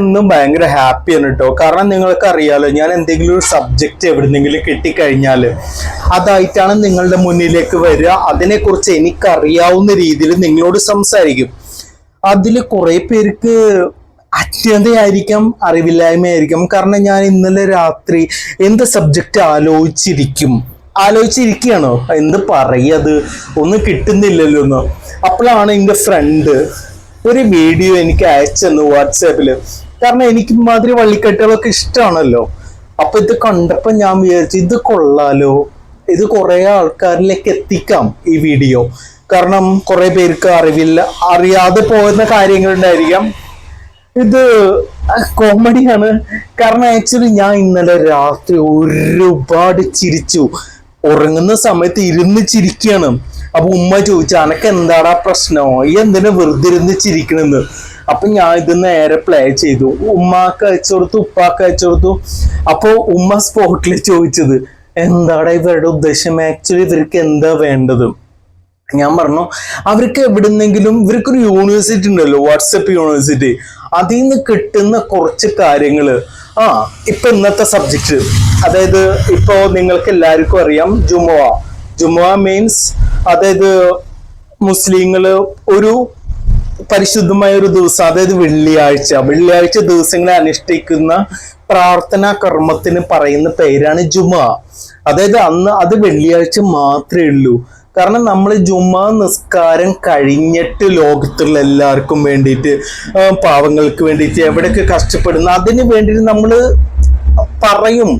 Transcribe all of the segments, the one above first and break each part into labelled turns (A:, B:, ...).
A: എന്നും ഭയങ്കര ഹാപ്പിയാണ് കേട്ടോ കാരണം നിങ്ങൾക്ക് അറിയാലോ ഞാൻ എന്തെങ്കിലും ഒരു സബ്ജക്റ്റ് എവിടെന്നെങ്കിലും കിട്ടിക്കഴിഞ്ഞാൽ അതായിട്ടാണ് നിങ്ങളുടെ മുന്നിലേക്ക് വരിക. അതിനെക്കുറിച്ച് എനിക്കറിയാവുന്ന രീതിയിൽ നിങ്ങളോട് സംസാരിക്കും. അതിൽ കുറേ പേർക്ക് അജ്ഞതയായിരിക്കാം അറിവില്ലായ്മയായിരിക്കും. കാരണം ഞാൻ ഇന്നലെ രാത്രി എന്ത് സബ്ജക്റ്റ് ആലോചിച്ചിരിക്കും? ആലോചിച്ചിരിക്കുകയാണോ? എന്ത് പറയത്? ഒന്നും കിട്ടുന്നില്ലല്ലോ ഒന്ന് അപ്പോഴാണ് എന്റെ ഫ്രണ്ട് ഒരു വീഡിയോ എനിക്ക് അയച്ചെന്നു വാട്സാപ്പിൽ കാരണം എനിക്ക് മാതിരി വള്ളിക്കെട്ടുകളൊക്കെ ഇഷ്ടമാണല്ലോ അപ്പൊ ഇത് കണ്ടപ്പോ ഞാൻ വിചാരിച്ചു ഇത് കൊള്ളാലോ. ഇത് കുറെ ആൾക്കാരിലേക്ക് എത്തിക്കാം ഈ വീഡിയോ. കാരണം കുറെ പേർക്ക് അറിവില്ല അറിയാതെ പോകുന്ന കാര്യങ്ങളുണ്ടായിരിക്കാം. ഇത് കോമഡിയാണ്. കാരണം ആക്ച്വലി ഞാൻ ഇന്നലെ രാത്രി ഒരുപാട് ചിരിച്ചു. ഉറങ്ങുന്ന സമയത്ത് ഇരുന്ന് ചിരിക്കുകയാണ് അപ്പൊ ഉമ്മ ചോദിച്ചു അനക്ക് എന്താടാ പ്രശ്നം? ഈ എന്തിനാ വെറുതെ ഇരുന്ന് ചിരിക്കണെന്ന് അപ്പൊ ഞാൻ ഇത് നേരെ പ്ലേ ചെയ്തു. ഉമ്മാക്ക് അയച്ചു കൊടുത്തു ഉപ്പാക്ക് അയച്ചു കൊടുത്തു. അപ്പൊ ഉമ്മ സ്പോട്ടിൽ ചോദിച്ചത് എന്താടാ ഇവരുടെ ഉദ്ദേശം? ആക്ച്വലി ഇവർക്ക് എന്താ വേണ്ടത്? ഞാൻ പറഞ്ഞു അവർക്ക് എവിടുന്നെങ്കിലും ഇവർക്കൊരു യൂണിവേഴ്സിറ്റി ഉണ്ടല്ലോ വാട്സപ്പ് യൂണിവേഴ്സിറ്റി അതിൽ നിന്ന് കിട്ടുന്ന കുറച്ച് കാര്യങ്ങൾ. ആ ഇപ്പൊ ഇന്നത്തെ സബ്ജക്റ്റ് അതായത് ഇപ്പോ നിങ്ങൾക്ക് എല്ലാവർക്കും അറിയാം ജുമുവ ജുമുവ മീൻസ് അതായത് മുസ്ലിങ്ങൾ ഒരു പരിശുദ്ധമായ ഒരു ദിവസം അതായത് വെള്ളിയാഴ്ച. വെള്ളിയാഴ്ച ദിവസങ്ങളെ അനുഷ്ഠിക്കുന്ന പ്രാർത്ഥനാ കർമ്മത്തിന് പറയുന്ന പേരാണ് ജുമ. അതായത് അന്ന് അത് വെള്ളിയാഴ്ച മാത്രമേ ഉള്ളൂ. കാരണം നമ്മൾ ജുമ നിസ്കാരം കഴിഞ്ഞിട്ട് ലോകത്തുള്ള എല്ലാവർക്കും വേണ്ടിയിട്ട് പാവങ്ങൾക്ക് വേണ്ടിയിട്ട് എവിടെയൊക്കെ കഷ്ടപ്പെടുന്നു അതിന് വേണ്ടിയിട്ട് നമ്മൾ പറയും.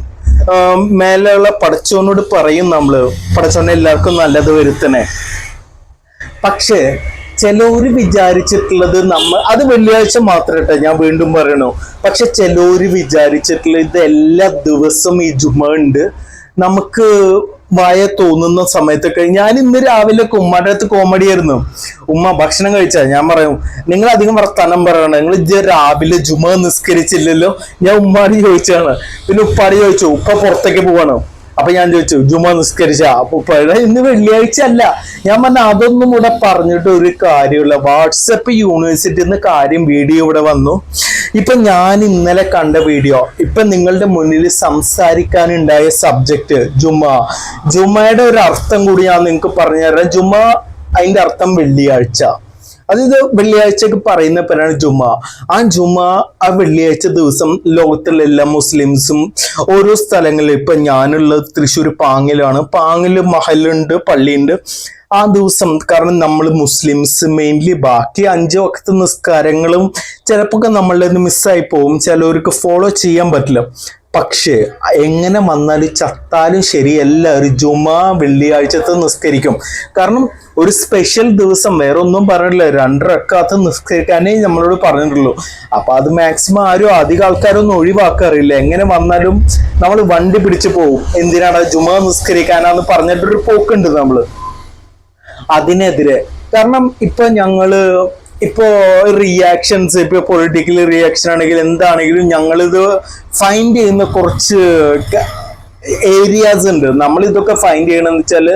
A: മേലെയുള്ള പടച്ചോനോട് പറയും നമ്മൾ പടച്ചോനെ എല്ലാവർക്കും നല്ലത് വരുത്തണേ. പക്ഷേ ചിലവര് വിചാരിച്ചിട്ടുള്ളത് നമ്മൾ അത് വെള്ളിയാഴ്ച മാത്രട്ടെ ഞാൻ വീണ്ടും പറയണു. പക്ഷെ ചിലവര് വിചാരിച്ചിട്ടുള്ള ഇത് എല്ലാ ദിവസവും ഈ ജുമ ഉണ്ട്. നമുക്ക് വായ തോന്നുന്ന സമയത്തൊക്കെ ഞാൻ ഇന്ന് രാവിലെ ഉമ്മയുടെ അടുത്ത് കോമഡി ആയിരുന്നു. ഉമ്മ ഭക്ഷണം കഴിച്ചാ? ഞാൻ പറയും നിങ്ങൾ അധികം വർത്തമാനം പറയണം നിങ്ങൾ ഇത് രാവിലെ ജുമ നിസ്കരിച്ചില്ലല്ലോ? ഞാൻ ഉമ്മാടി ചോദിച്ചാണ്. പിന്നെ ഉപ്പാടി ചോദിച്ചു ഉപ്പ പുറത്തേക്ക് പോവാണ്? അപ്പൊ ഞാൻ ചോദിച്ചു ജുമ നിസ്കരിച്ച? അപ്പൊ ഇന്ന് വെള്ളിയാഴ്ച അല്ല ഞാൻ പറഞ്ഞ അതൊന്നും ഇവിടെ പറഞ്ഞിട്ട് ഒരു കാര്യമില്ല വാട്സപ്പ് യൂണിവേഴ്സിറ്റിയിൽ നിന്ന് കാര്യം വീഡിയോ ഇവിടെ വന്നു. ഇപ്പൊ ഞാൻ ഇന്നലെ കണ്ട വീഡിയോ ഇപ്പൊ നിങ്ങളുടെ മുന്നിൽ സംസാരിക്കാനുണ്ടായ സബ്ജക്റ്റ് ജുമ. ജുമയുടെ ഒരു അർത്ഥം കൂടി ഞാൻ നിങ്ങൾക്ക് പറഞ്ഞു തരാം ജുമ അതിന്റെ അർത്ഥം വെള്ളിയാഴ്ച. അതായത് വെള്ളിയാഴ്ചക്ക് പറയുന്ന പേരാണ് ജുമ ആ ജുമ ആ വെള്ളിയാഴ്ച ദിവസം ലോകത്തുള്ള എല്ലാ മുസ്ലിംസും ഓരോ സ്ഥലങ്ങളിൽ ഇപ്പൊ ഞാനുള്ളത് തൃശ്ശൂർ പാങ്ങിലാണ്. പാങ്ങിൽ മഹലുണ്ട് പള്ളിയുണ്ട്. ആ ദിവസം കാരണം നമ്മൾ മുസ്ലിംസ് മെയിൻലി ബാക്കി അഞ്ച് വക്കത്ത് നിസ്കാരങ്ങളും ചിലപ്പോൾ നമ്മളുടെ നിന്ന് മിസ്സായി പോകും ചിലവർക്ക് ഫോളോ ചെയ്യാൻ പറ്റില്ല. പക്ഷേ എങ്ങനെ വന്നാലും ചത്താലും ശരി എല്ലാവരും ജുമാ വെള്ളിയാഴ്ചത്തെ നിസ്കരിക്കും. കാരണം ഒരു സ്പെഷ്യൽ ദിവസം വേറെ ഒന്നും പറഞ്ഞില്ല രണ്ടരക്കാത്ത നിസ്കരിക്കാനേ നമ്മളോട് പറഞ്ഞിട്ടുള്ളൂ. അപ്പൊ അത് മാക്സിമം ആരും അധികം ആൾക്കാരൊന്നും ഒഴിവാക്കാറില്ല. എങ്ങനെ വന്നാലും നമ്മൾ വണ്ടി പിടിച്ചു പോകും എന്തിനാണ് ജുമാ നിസ്കരിക്കാനാന്ന് പറഞ്ഞിട്ടൊരു പോക്കുണ്ട് നമ്മൾ. അതിനെതിരെ. കാരണം ഇപ്പൊ ഞങ്ങൾ ഇപ്പോ റിയാക്ഷൻസ് ഇപ്പൊ പൊളിറ്റിക്കൽ റിയാക്ഷൻ ആണെങ്കിലും എന്താണെങ്കിലും ഞങ്ങളിത് ഫൈൻഡ് ചെയ്യുന്ന കുറച്ച് ഏരിയാസ് ഉണ്ട്. നമ്മൾ ഇതൊക്കെ ഫൈൻഡ് ചെയ്യണമെന്ന് വെച്ചാൽ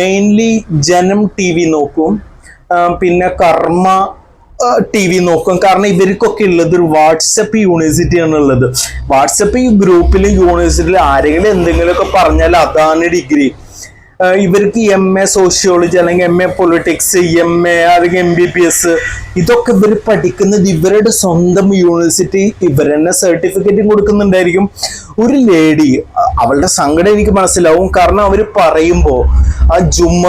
A: മെയിൻലി ജനം ടി വി നോക്കും പിന്നെ കർമ്മ ടി വി നോക്കും. കാരണം ഇവർക്കൊക്കെ ഉള്ളത് ഒരു വാട്സപ്പ് യൂണിവേഴ്സിറ്റി ഉള്ളത് വാട്സപ്പ് ഈ ഗ്രൂപ്പിൽ യൂണിവേഴ്സിറ്റിയിലും ആരെങ്കിലും എന്തെങ്കിലുമൊക്കെ പറഞ്ഞാൽ അതാണ് ഡിഗ്രി ഇവർക്ക് എം എ സോഷ്യോളജി അല്ലെങ്കിൽ M A politics M A അല്ലെങ്കിൽ എം ബി ബി എസ് ഇതൊക്കെ ഇവർ പഠിക്കുന്നത് ഇവരുടെ സ്വന്തം യൂണിവേഴ്സിറ്റി ഇവർ തന്നെ സർട്ടിഫിക്കറ്റും കൊടുക്കുന്നുണ്ടായിരിക്കും. ഒരു ലേഡി അവളുടെ സങ്കടം എനിക്ക് മനസ്സിലാവും. കാരണം അവർ പറയുമ്പോൾ ആ ജുമ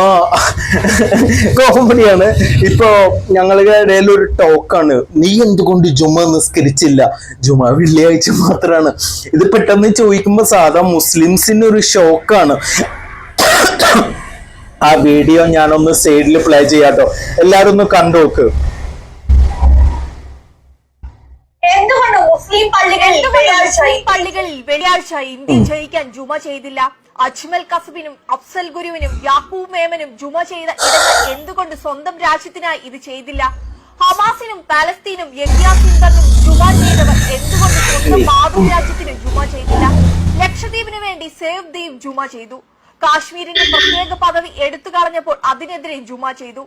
A: കോമഡിയാണ് ഇപ്പോ ഞങ്ങളുടെ ഇടയിൽ ഒരു ടോക്കാണ് നീ എന്തുകൊണ്ട് ജുമ നിസ്കരിച്ചില്ല? ജുമ വെള്ളിയാഴ്ച മാത്രമാണ് ഇത് പെട്ടെന്ന് ചോദിക്കുമ്പോൾ സാധാ മുസ്ലിംസിന് ഒരു ഷോക്കാണ് ആ വീഡിയോ ഞാനൊന്ന് സൈഡിൽ പ്ലേ ചെയ്യാട്ടോ. എല്ലാരും ഒന്ന് കണ്ടോക്ക്
B: എന്തുകൊണ്ട് മുസ്ലിം പള്ളികളിൽ വെള്ളിയാഴ്ച
C: മുസ്ലിം പള്ളികളിൽ വെള്ളിയാഴ്ച ഇന്ത്യ ജയിക്കാൻ ജുമ ചെയ്തില്ല. അജ്മൽ കസബിനും അഫ്സൽ ഗുരുവിനും യാക്കൂബ് മേമനും ജുമ ചെയ്ത ഇടങ്ങൾ എന്തുകൊണ്ട് സ്വന്തം രാജ്യത്തിനായി ഇത് ചെയ്തില്ല? ഹമാസിനും പാലസ്തീനും യഹ്യാ സിന്ദറിനും ജുമ ചെയ്തവർ എന്തുകൊണ്ട് സ്വന്തം മാതൃരാജ്യത്തിന് ജുമ ചെയ്തില്ല? ലക്ഷദ്വീപിന് വേണ്ടി സേവ് ദ്വീപ് ജുമ ചെയ്തു. കാശ്മീരിന്റെ പ്രത്യേക പദവി എടുത്തു കളഞ്ഞപ്പോൾ അതിനെതിരെ ജുമ ചെയ്തു.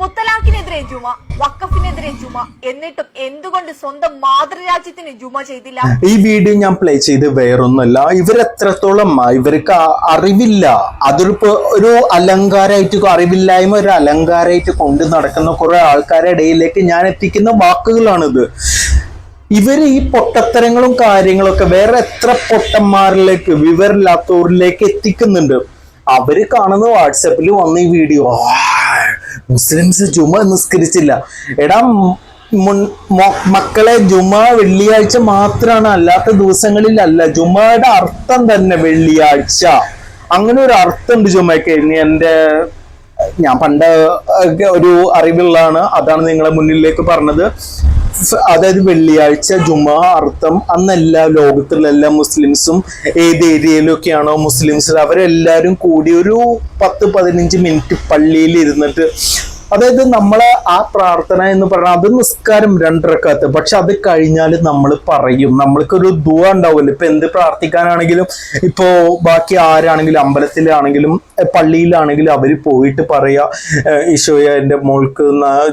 C: മുത്തലാഖിനെതിരെ ജുമ വക്കഫിനെതിരെ ജുമ എന്നിട്ടും എന്തുകൊണ്ട് സ്വന്തം മാതൃരാജ്യത്തിന് ജുമ ചെയ്തില്ല?
A: ഈ വീഡിയോ ഞാൻ പ്ലേ ചെയ്ത് വേറൊന്നുമല്ല ഇവരെത്രത്തോളം ഇവർക്ക് അറിവില്ല. അതൊരു ഒരു അലങ്കാരമായിട്ട് അറിവില്ലായ്മ ഒരു അലങ്കാരമായിട്ട് കൊണ്ട് നടക്കുന്ന കുറെ ആൾക്കാരുടെ ഇടയിലേക്ക് ഞാൻ എത്തിക്കുന്ന വാക്കുകളാണിത്. ഇവർ ഈ പൊട്ടത്തരങ്ങളും കാര്യങ്ങളൊക്കെ വേറെ എത്ര പൊട്ടന്മാരിലേക്ക് വിവരമില്ലാത്തവരിലേക്ക് എത്തിക്കുന്നുണ്ട്. അവർ കാണുന്ന വാട്സപ്പിൽ വന്ന ഈ വീഡിയോ. മുസ്ലിംസ് ജുമ നിസ്കരിച്ചില്ല. എടാ മുൻ- മക്കളെ ജുമ വെള്ളിയാഴ്ച മാത്രമാണ് അല്ലാത്ത ദിവസങ്ങളിലല്ല. ജുമയുടെ അർത്ഥം തന്നെ വെള്ളിയാഴ്ച. അങ്ങനെ ഒരു അർത്ഥമുണ്ട് ജുമയ്ക്ക്. ഇനി എന്റെ ഞാൻ പണ്ട് ഒരു അറിവുള്ളതാണ്. അതാണ് നിങ്ങളെ മുന്നിലേക്ക് പറഞ്ഞത്. അതായത് വെള്ളിയാഴ്ച ജുമ അർത്ഥം അന്നെല്ലാ ലോകത്തുള്ള എല്ലാ മുസ്ലിംസും ഏത് ഏരിയയിലൊക്കെയാണോ മുസ്ലിംസ് അവരെല്ലാവരും കൂടി ഒരു പത്ത് പതിനഞ്ച് മിനിറ്റ് പള്ളിയിൽ ഇരുന്നിട്ട് അതായത് നമ്മളെ ആ പ്രാർത്ഥന എന്ന് പറഞ്ഞാൽ അത് നിസ്കാരം രണ്ടരക്കാത്ത്. പക്ഷെ അത് കഴിഞ്ഞാൽ നമ്മൾ പറയും. നമ്മൾക്കൊരു ദുവ ഉണ്ടാവില്ല ഇപ്പൊ എന്ത് പ്രാർത്ഥിക്കാനാണെങ്കിലും ഇപ്പോ ബാക്കി ആരാണെങ്കിലും അമ്പലത്തിലാണെങ്കിലും പള്ളിയിലാണെങ്കിലും അവർ പോയിട്ട് പറയാ ഈശോയ എന്റെ മോൾക്ക്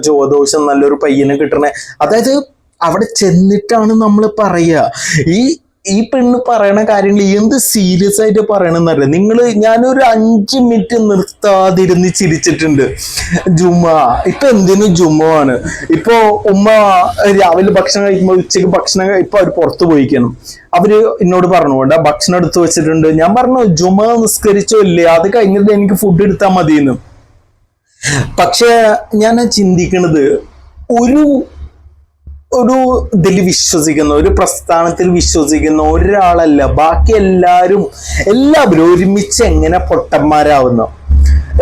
A: ജോദോഷം നല്ലൊരു പയ്യനെ കിട്ടണേ. അതായത് അവിടെ ചെന്നിട്ടാണ് നമ്മൾ പറയുക ഈ ഈ പെണ്ണ് പറയണ കാര്യങ്ങൾ എന്ത് സീരിയസ് ആയിട്ട് പറയണമെന്നറിയ നിങ്ങൾ ഞാനൊരു അഞ്ച് മിനിറ്റ് നിർത്താതിരുന്ന് ചിരിച്ചിട്ടുണ്ട്. ജുമ ഇപ്പൊ എന്തിനു ജുമാണ് ഇപ്പൊ ഉമ്മ രാവിലെ ഭക്ഷണം കഴിക്കുമ്പോൾ ഉച്ചയ്ക്ക് ഭക്ഷണം ഇപ്പൊ അവർ പുറത്തു പോയിക്കണം. അവർ എന്നോട് പറഞ്ഞു വേണ്ട ഭക്ഷണം എടുത്തു വെച്ചിട്ടുണ്ട്. ഞാൻ പറഞ്ഞു ജുമ നിസ്കരിച്ചോ ഇല്ലേ? അത് കഴിഞ്ഞിട്ട് എനിക്ക് ഫുഡ് എടുത്താൽ മതിയെന്ന്. പക്ഷെ ഞാൻ ചിന്തിക്കണത് ഒരു ഒരു ഇതിൽ വിശ്വസിക്കുന്ന ഒരു പ്രസ്ഥാനത്തിൽ വിശ്വസിക്കുന്ന ഒരാളല്ല. ബാക്കി എല്ലാവരും എല്ലാവരും ഒരുമിച്ച് എങ്ങനെ പൊട്ടന്മാരാവുന്നു?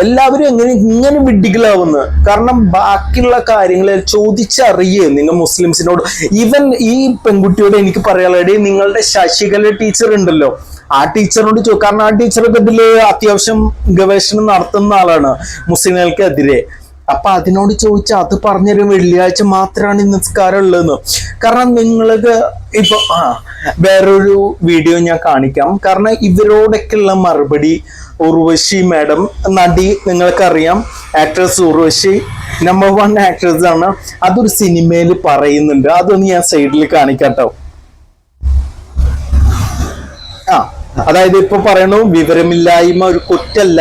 A: എല്ലാവരും എങ്ങനെ ഇങ്ങനെ വിഡ്ഢികളാവുന്നു? കാരണം ബാക്കിയുള്ള കാര്യങ്ങളെ ചോദിച്ചറിയേ. നിങ്ങൾ മുസ്ലിംസിനോട് ഈവൻ ഈ പെൺകുട്ടിയോട് എനിക്ക് പറയാനുള്ളത് നിങ്ങളുടെ ശശികല ടീച്ചർ ഉണ്ടല്ലോ. ആ ടീച്ചറിനോട് ചോ കാരണം ആ ടീച്ചറൊക്കെ ഇതിൽ അത്യാവശ്യം ഗവേഷണം നടത്തുന്ന ആളാണ്. മുസ്ലിങ്ങൾക്കെതിരെ. അപ്പൊ അതിനോട് ചോദിച്ചാൽ അത് പറഞ്ഞൊരു വെള്ളിയാഴ്ച മാത്രമാണ് ഈ നിസ്കാരം ഉള്ളതെന്ന്. കാരണം നിങ്ങൾക്ക് ഇപ്പൊ ആ വേറൊരു വീഡിയോ ഞാൻ കാണിക്കാം. കാരണം ഇവരോടൊക്കെയുള്ള മറുപടി ഉർവശി മാഡം നടി നിങ്ങൾക്കറിയാം actress Urvashi number one actress ആണ്. അതൊരു സിനിമയിൽ പറയുന്നുണ്ട്. അതൊന്ന് ഞാൻ സൈഡിൽ കാണിക്കാട്ടോ. ആ അതായത് ഇപ്പൊ പറയണു വിവരമില്ലായ്മ ഒരു കുറ്റല്ല.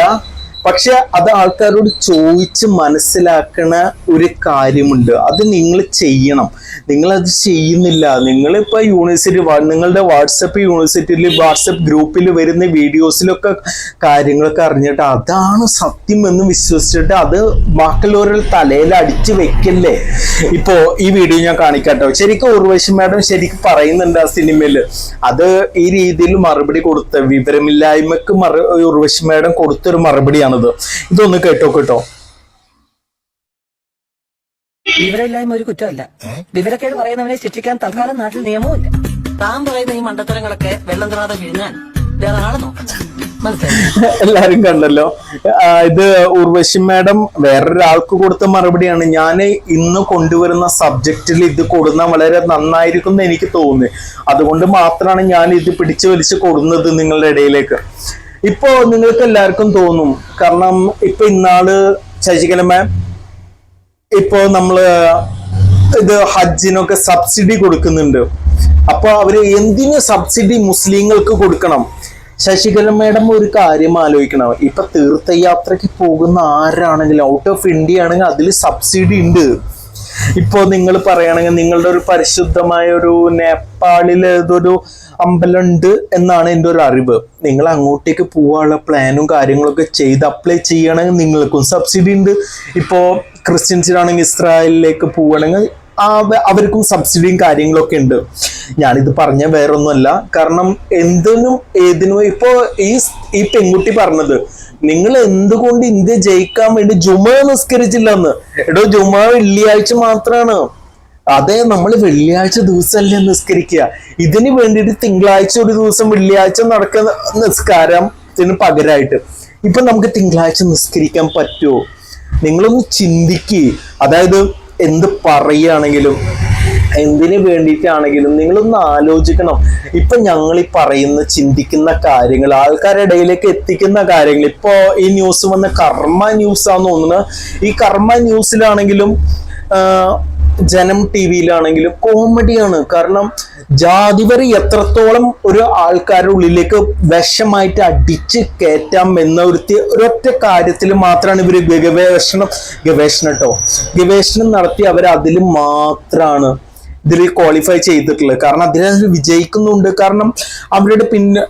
A: പക്ഷെ അത് ആൾക്കാരോട് ചോദിച്ച് മനസ്സിലാക്കണ ഒരു കാര്യമുണ്ട്. അത് നിങ്ങൾ ചെയ്യണം. നിങ്ങൾ അത് ചെയ്യുന്നില്ല. നിങ്ങൾ ഇപ്പൊ യൂണിവേഴ്സിറ്റി നിങ്ങളുടെ വാട്സപ്പ് യൂണിവേഴ്സിറ്റിയിൽ വാട്സപ്പ് ഗ്രൂപ്പിൽ വരുന്ന വീഡിയോസിലൊക്കെ കാര്യങ്ങളൊക്കെ അറിഞ്ഞിട്ട് അതാണ് സത്യം എന്ന് വിശ്വസിച്ചിട്ട് അത് ബാക്കിയുള്ളവരുടെ തലയിൽ അടിച്ചു വെക്കല്ലേ? ഇപ്പോ ഈ വീഡിയോ ഞാൻ കാണിക്കാട്ടോ. ശരിക്കും ഉർവശി മാഡം ശരിക്കും പറയുന്നുണ്ട് ആ സിനിമയിൽ. അത് ഈ രീതിയിൽ മറുപടി കൊടുത്ത വിവരമില്ലായ്മക്ക് മറു ഉർവശി മാഡം കൊടുത്തൊരു മറുപടിയാണത് ഇതൊന്ന് കേട്ടോ കേട്ടോ.
D: വിവരമില്ലായ്മ ഒരു കുറ്റമല്ല. വിവരക്കേട് പറയുന്നവനെ ശിക്ഷിക്കാൻ തൽക്കാലം നാട്ടിൽ നിയമവുമില്ല. താൻ പറയുന്ന ഈ മണ്ടത്തരങ്ങളൊക്കെ വെള്ളം തൊടാതെ വിഴുങ്ങാൻ വേറെ ആളെ മനസ്സിലായി?
A: എല്ലാരും കണ്ടല്ലോ. ആ, ഇത് ഉർവശി മാഡം വേറൊരാൾക്ക് കൊടുത്ത മറുപടിയാണ്. ഞാൻ ഇന്ന് കൊണ്ടുവരുന്ന സബ്ജക്റ്റിൽ ഇത് കൊടുന്ന വളരെ നന്നായിരിക്കും എന്ന് എനിക്ക് തോന്നി അതുകൊണ്ട് മാത്രമാണ് ഞാൻ ഇത് പിടിച്ചു വലിച്ച് കൊടുന്നത് നിങ്ങളുടെ ഇടയിലേക്ക്. ഇപ്പോ നിങ്ങൾക്ക് എല്ലാവർക്കും തോന്നും കാരണം ഇപ്പൊ ഇന്നാൾ മാം ഇപ്പോ നമ്മൾ ഇത് ഹജ്ജിനൊക്കെ സബ്സിഡി കൊടുക്കുന്നുണ്ട്. അപ്പൊ അവർ എന്തിന് സബ്സിഡി മുസ്ലിങ്ങൾക്ക് കൊടുക്കണം? ശശികല മേഡം ഒരു കാര്യം ആലോചിക്കണം. ഇപ്പൊ തീർത്ഥയാത്രയ്ക്ക് പോകുന്ന ആരാണെങ്കിലും ഔട്ട് ഓഫ് ഇന്ത്യ ആണെങ്കിൽ അതിൽ സബ്സിഡി ഉണ്ട്. ഇപ്പോ നിങ്ങൾ പറയുകയാണെങ്കിൽ നിങ്ങളുടെ ഒരു പരിശുദ്ധമായ ഒരു നേപ്പാളിലെ ഇതൊരു അമ്പലമുണ്ട് എന്നാണ് എന്റെ ഒരു അറിവ്. നിങ്ങൾ അങ്ങോട്ടേക്ക് പോകാനുള്ള പ്ലാനും കാര്യങ്ങളൊക്കെ ചെയ്ത് അപ്ലൈ ചെയ്യണമെങ്കിൽ നിങ്ങൾക്കും സബ്സിഡി ഉണ്ട്. ഇപ്പോൾ ക്രിസ്ത്യൻസിനാണെങ്കിൽ ഇസ്രായേലിലേക്ക് പോവുകയാണെങ്കിൽ അവർക്കും സബ്സിഡിയും കാര്യങ്ങളൊക്കെ ഉണ്ട്. ഞാനിത് പറഞ്ഞ വേറൊന്നുമല്ല. കാരണം എന്തിനും ഏതിനും ഇപ്പോൾ ഈ ഈ പെൺകുട്ടി പറഞ്ഞത് നിങ്ങൾ എന്തുകൊണ്ട് ഇന്ത്യ ജയിക്കാൻ വേണ്ടി ജുമ നിസ്കരിച്ചില്ലെന്ന്? എടോ ജുമ വെള്ളിയാഴ്ച മാത്രമാണ് അതെ നമ്മൾ വെള്ളിയാഴ്ച ദിവസമല്ലേ നിസ്കരിക്കുക ഇതിന് വേണ്ടിയിട്ട് തിങ്കളാഴ്ച ഒരു ദിവസം വെള്ളിയാഴ്ച നടക്കുന്ന നിസ്കാരത്തിന് പകരമായിട്ട് ഇപ്പൊ നമുക്ക് തിങ്കളാഴ്ച നിസ്കരിക്കാൻ പറ്റുമോ നിങ്ങളൊന്ന് ചിന്തിക്കുക അതായത് എന്ത് പറയുകയാണെങ്കിലും എന്തിനു വേണ്ടിയിട്ടാണെങ്കിലും നിങ്ങളൊന്ന് ആലോചിക്കണം. ഇപ്പൊ ഞങ്ങൾ ഈ പറയുന്ന ചിന്തിക്കുന്ന കാര്യങ്ങൾ ആൾക്കാരുടെ ഇടയിലേക്ക് എത്തിക്കുന്ന കാര്യങ്ങൾ. ഇപ്പോ ഈ ന്യൂസ് വന്ന കർമ്മ ന്യൂസ് ആണെന്ന് തോന്നുന്നത് ഈ കർമ്മ ന്യൂസിലാണെങ്കിലും ജനം ടി വിയിലാണെങ്കിലും കോമഡിയാണ്. കാരണം ജാതിവരി എത്രത്തോളം ഒരു ആൾക്കാരുടെ ഉള്ളിലേക്ക് വിഷമായിട്ട് അടിച്ച് കയറ്റാം എന്ന ഒരു ഒരൊറ്റ കാര്യത്തിൽ മാത്രമാണ് ഇവർ ഗവേഷണം ഗവേഷണം കേട്ടോ ഗവേഷണം നടത്തി അവർ അതിൽ മാത്രമാണ് ഇതിൽ ക്വാളിഫൈ ചെയ്തിട്ടുള്ളത്. കാരണം അതിൽ വിജയിക്കുന്നുണ്ട്. കാരണം അവരുടെ പിന്നെ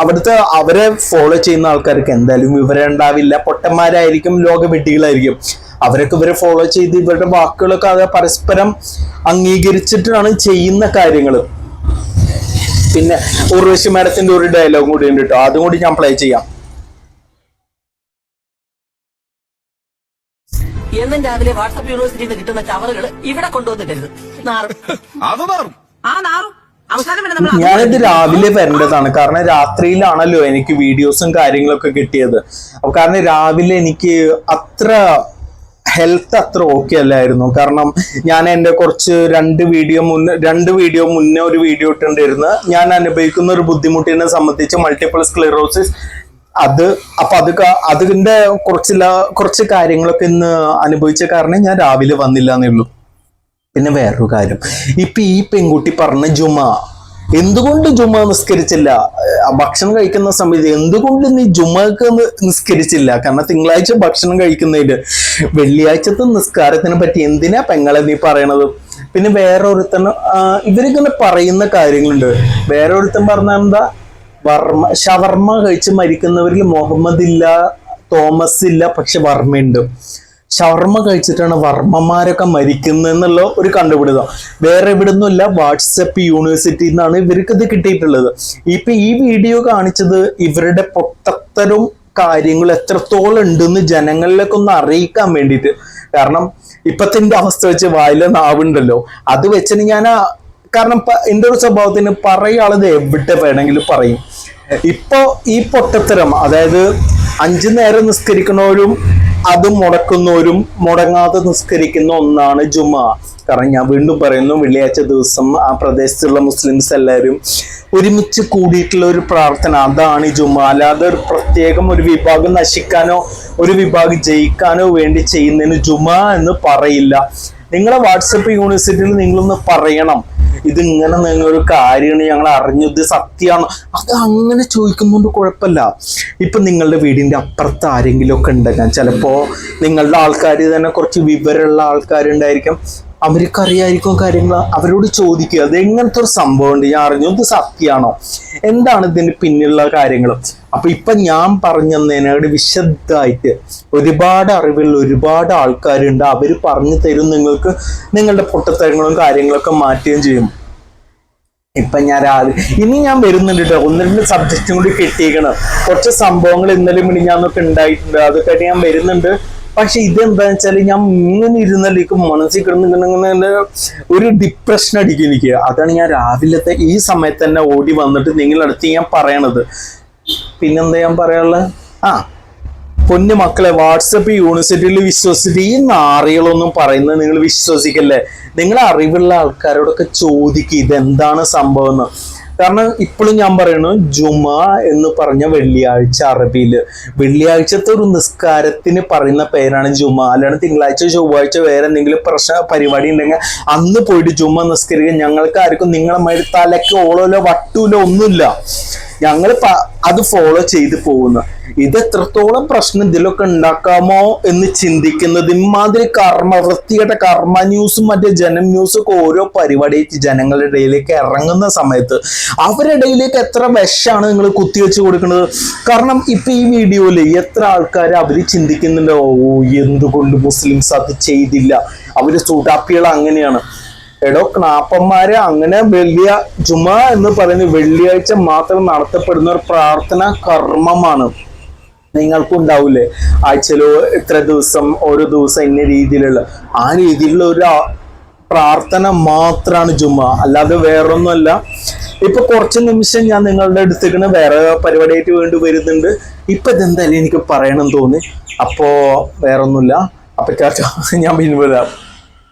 A: അവിടുത്തെ അവരെ ഫോളോ ചെയ്യുന്ന ആൾക്കാർക്ക് എന്തായാലും വിവരം ഉണ്ടാവില്ല. പൊട്ടന്മാരായിരിക്കും ലോക വെട്ടികളായിരിക്കും അവരൊക്കെ ഇവരെ ഫോളോ ചെയ്ത് ഇവരുടെ വാക്കുകളൊക്കെ അത് പരസ്പരം അംഗീകരിച്ചിട്ടാണ് ചെയ്യുന്ന കാര്യങ്ങൾ. പിന്നെ ഉർവശി മാഡത്തിന്റെ ഒരു ഡയലോഗ് കൂടി ഉണ്ട് കേട്ടോ. അതും കൂടി ഞാൻ പ്ലേ ചെയ്യാം.
D: എന്നും രാവിലെ വാട്സപ്പ് യൂണിവേഴ്സിറ്റിയിൽ നിന്ന് കിട്ടുന്ന ടവറുകൾ ഇവിടെ കൊണ്ടുവന്നിട്ടരുത്. നാറും. ആ നാറും. അവസാനം നമ്മൾ
A: ഞാനിത് രാവിലെ വരേണ്ടതാണ്. കാരണം രാത്രിയിലാണല്ലോ എനിക്ക് വീഡിയോസും കാര്യങ്ങളൊക്കെ കിട്ടിയത്. അപ്പൊ കാരണം രാവിലെ എനിക്ക് അത്ര ഹെൽത്ത് അത്ര ഓക്കെ അല്ലായിരുന്നു. കാരണം ഞാൻ എന്റെ കുറച്ച് രണ്ട് വീഡിയോ മുന്നേ രണ്ട് വീഡിയോ മുന്നേ ഒരു വീഡിയോ ഇട്ടുണ്ടായിരുന്നു ഞാൻ അനുഭവിക്കുന്ന ഒരു ബുദ്ധിമുട്ടിനെ സംബന്ധിച്ച് മൾട്ടിപ്പിൾ സ്ക്ലിറോസിസ് അത് അപ്പൊ അത് അതിന്റെ കുറച്ചില്ല കുറച്ച് കാര്യങ്ങളൊക്കെ ഇന്ന് അനുഭവിച്ച കാരണം ഞാൻ രാവിലെ വന്നില്ല എന്നേ ഉള്ളൂ. പിന്നെ വേറൊരു കാര്യം. ഇപ്പൊ ഈ പെൺകുട്ടി പറഞ്ഞ ജുമ എന്തുകൊണ്ട് ജുമ നിസ്കരിച്ചില്ല? ഭക്ഷണം കഴിക്കുന്ന സമയത്ത് എന്തുകൊണ്ട് നീ ജുമക്ക് നിസ്കരിച്ചില്ല? കാരണം തിങ്കളാഴ്ച ഭക്ഷണം കഴിക്കുന്നതിന് വെള്ളിയാഴ്ചത്തെ നിസ്കാരത്തിനെ പറ്റി എന്തിനാ പെങ്ങളെ നീ പറയണത്? പിന്നെ വേറെ ഒരുത്തൻ ഇവരിങ്ങനെ പറയുന്ന കാര്യങ്ങളുണ്ട്. വേറൊരുത്തൻ പറഞ്ഞ എന്താ? വർമ്മ ഷവർമ്മ കഴിച്ച് മരിക്കുന്നവരിൽ മുഹമ്മദ് ഇല്ല തോമസ് ഇല്ല പക്ഷെ വർമ്മയുണ്ട്. ഷവർമ്മ കഴിച്ചിട്ടാണ് വർമ്മമാരൊക്കെ മരിക്കുന്നത് എന്നുള്ള ഒരു കണ്ടുപിടുത്തം. വേറെ എവിടുന്നുമില്ല വാട്സപ്പ് യൂണിവേഴ്സിറ്റിയിൽ നിന്നാണ് ഇവർക്ക് ഇത് കിട്ടിയിട്ടുള്ളത്. ഇപ്പൊ ഈ വീഡിയോ കാണിച്ചത് ഇവരുടെ പൊട്ടത്തരും കാര്യങ്ങൾ എത്രത്തോളം ഉണ്ടെന്ന് ജനങ്ങളിലേക്ക് ഒന്ന് അറിയിക്കാൻ വേണ്ടിയിട്ട്. കാരണം ഇപ്പത്തിന്റെ അവസ്ഥ വെച്ച് വായിലെ നാവുണ്ടല്ലോ. അത് വെച്ചിട്ട് ഞാൻ കാരണം എന്റെ ഒരു സ്വഭാവത്തിന് പറയാളത് എവിടെ വേണമെങ്കിലും പറയും. ഇപ്പോ ഈ പൊട്ടത്തരം അതായത് അഞ്ചു നേരം നിസ്കരിക്കുന്നവരും അത് മുടക്കുന്നവരും മുടങ്ങാതെ നിസ്കരിക്കുന്ന ഒന്നാണ് ജുമ. കാരണം ഞാൻ വീണ്ടും പറയുന്നു വെള്ളിയാഴ്ച ദിവസം ആ പ്രദേശത്തുള്ള മുസ്ലിംസ് എല്ലാവരും ഒരുമിച്ച് കൂടിയിട്ടുള്ള ഒരു പ്രാർത്ഥന അതാണ് ഈ ജുമ. അല്ലാതെ ഒരു പ്രത്യേകം ഒരു വിഭാഗം നശിക്കാനോ ഒരു വിഭാഗം ജയിക്കാനോ വേണ്ടി ചെയ്യുന്നതിന് ജുമ എന്ന് പറയില്ല. നിങ്ങളെ വാട്സപ്പ് യൂണിവേഴ്സിറ്റിയിൽ നിങ്ങളൊന്ന് പറയണം. ഇത് ഇങ്ങനെ ഒരു കാര്യമാണ് ഞങ്ങൾ അറിഞ്ഞത് സത്യമാണ് അത് അങ്ങനെ ചോദിക്കുന്നതുകൊണ്ട് കുഴപ്പമില്ല. ഇപ്പം നിങ്ങളുടെ വീടിന്റെ അപ്പുറത്ത് ആരെങ്കിലും ഒക്കെ ഉണ്ടെങ്കിൽ ചിലപ്പോ നിങ്ങളുടെ ആൾക്കാർ തന്നെ കുറച്ച് വിവരമുള്ള ആൾക്കാരുണ്ടായിരിക്കും. അവർക്ക് അറിയായിരിക്കും കാര്യങ്ങൾ അവരോട് ചോദിക്കുക. അത് എങ്ങനത്തെ ഒരു സംഭവം ഉണ്ട് ഞാൻ അറിഞ്ഞു. ഇത് സത്യമാണോ? എന്താണ് ഇതിന്റെ പിന്നിലുള്ള കാര്യങ്ങൾ? അപ്പൊ ഇപ്പൊ ഞാൻ പറഞ്ഞതിനോട് വിശദമായിട്ട് ഒരുപാട് അറിവുള്ള ഒരുപാട് ആൾക്കാരുണ്ട്. അവർ പറഞ്ഞു തരും നിങ്ങൾക്ക് നിങ്ങളുടെ പൊട്ടത്തരങ്ങളും കാര്യങ്ങളൊക്കെ മാറ്റുകയും ചെയ്യും. ഇപ്പൊ ഞാൻ രാവിലെ ഇനി ഞാൻ വരുന്നുണ്ട് കേട്ടോ ഒന്ന് രണ്ട് സബ്ജക്റ്റും കൂടി കിട്ടിയിരിക്കണം. കുറച്ച് സംഭവങ്ങൾ ഇന്നലെ മിനിഞ്ഞാന്നൊക്കെ ഉണ്ടായിട്ടുണ്ട്. അതൊക്കെ ഞാൻ വരുന്നുണ്ട്. പക്ഷെ ഇതെന്താന്ന് വെച്ചാൽ ഞാൻ ഇങ്ങനെ ഇരുന്നല്ലേക്ക് മനസ്സിൽ കിടന്ന് ഇങ്ങനെ ഇങ്ങനെ ഇങ്ങനെ ഒരു ഡിപ്രഷൻ അടിക്കും എനിക്ക് അതാണ് ഞാൻ രാവിലത്തെ ഈ സമയത്ത് തന്നെ ഓടി വന്നിട്ട് നിങ്ങളുടെ അടുത്ത് ഞാൻ പറയണത്. പിന്നെന്താ ഞാൻ പറയാനുള്ളത്? ആ പൊന്നു മക്കളെ വാട്സപ്പ് യൂണിവേഴ്സിറ്റിയിൽ വിശ്വസിച്ചിട്ട് ഈ നാറികളൊന്നും പറയുന്നത് നിങ്ങൾ വിശ്വസിക്കല്ലേ? നിങ്ങൾ അറിവുള്ള ആൾക്കാരോടൊക്കെ ചോദിക്കുക ഇതെന്താണ് സംഭവം എന്ന്. കാരണം ഇപ്പോഴും ഞാൻ പറയുന്നു ജുമ എന്ന് പറഞ്ഞ വെള്ളിയാഴ്ച അറബിയിൽ. വെള്ളിയാഴ്ചത്തെ ഒരു നിസ്കാരത്തിന് പറയുന്ന പേരാണ് ജുമ. അല്ലാണ്ട് തിങ്കളാഴ്ച ചൊവ്വാഴ്ച വേറെ എന്തെങ്കിലും പ്രശ്ന പരിപാടി ഉണ്ടെങ്കിൽ അന്ന് പോയിട്ട് ജുമ നിസ്കരിക്കുക. ഞങ്ങൾക്ക് ആർക്കും നിങ്ങളെ മരുത്താലൊക്കെ തലക്ക് ഓളോലോ വട്ടൂലോ ഒന്നുമില്ല. ഞങ്ങൾ അത് ഫോളോ ചെയ്ത് പോകുന്നു. ഇത് എത്രത്തോളം പ്രശ്നം ഇതിലൊക്കെ ഉണ്ടാക്കാമോ എന്ന് ചിന്തിക്കുന്നത് ഇമാതിരി കർമ്മ വൃത്തികെട്ട കർമ്മ ന്യൂസും മറ്റേ ജനം ന്യൂസും ഒക്കെ ഓരോ പരിപാടി ജനങ്ങളുടെ ഇടയിലേക്ക് ഇറങ്ങുന്ന സമയത്ത് അവരുടെ ഇടയിലേക്ക് എത്ര വിഷമാണ് നിങ്ങൾ കുത്തിവെച്ച് കൊടുക്കുന്നത്? കാരണം ഇപ്പൊ ഈ വീഡിയോയിൽ എത്ര ആൾക്കാർ അവർ ചിന്തിക്കുന്നുണ്ടോ ഓ എന്തുകൊണ്ട് മുസ്ലിംസ് അത് ചെയ്തില്ല? അവർ സൂട്ടാപ്പികൾ അങ്ങനെയാണ്. എടോ ക്നാപ്പന്മാരെ അങ്ങനെ വലിയ ജുമ എന്ന് പറയുന്ന വെള്ളിയാഴ്ച മാത്രം നടത്തപ്പെടുന്ന ഒരു പ്രാർത്ഥന കർമ്മമാണ്. നിങ്ങൾക്കുണ്ടാവില്ലേ ആഴ്ചയിൽ ഇത്ര ദിവസം ഓരോ ദിവസം ഇന്ന രീതിയിലുള്ള ആ രീതിയിലുള്ള ഒരു പ്രാർത്ഥന മാത്രമാണ് ജുമ. അല്ലാതെ വേറൊന്നുമല്ല. ഇപ്പൊ കുറച്ച് നിമിഷം ഞാൻ നിങ്ങളുടെ അടുത്തേക്ക് വേറെ പരിപാടിയായിട്ട് വേണ്ടി വരുന്നുണ്ട്. ഇപ്പൊ ഇതെന്തായാലും എനിക്ക് പറയണം തോന്നി. അപ്പോ വേറൊന്നുമില്ല. അപ്പൊ ഞാൻ പിന്നെ വരാം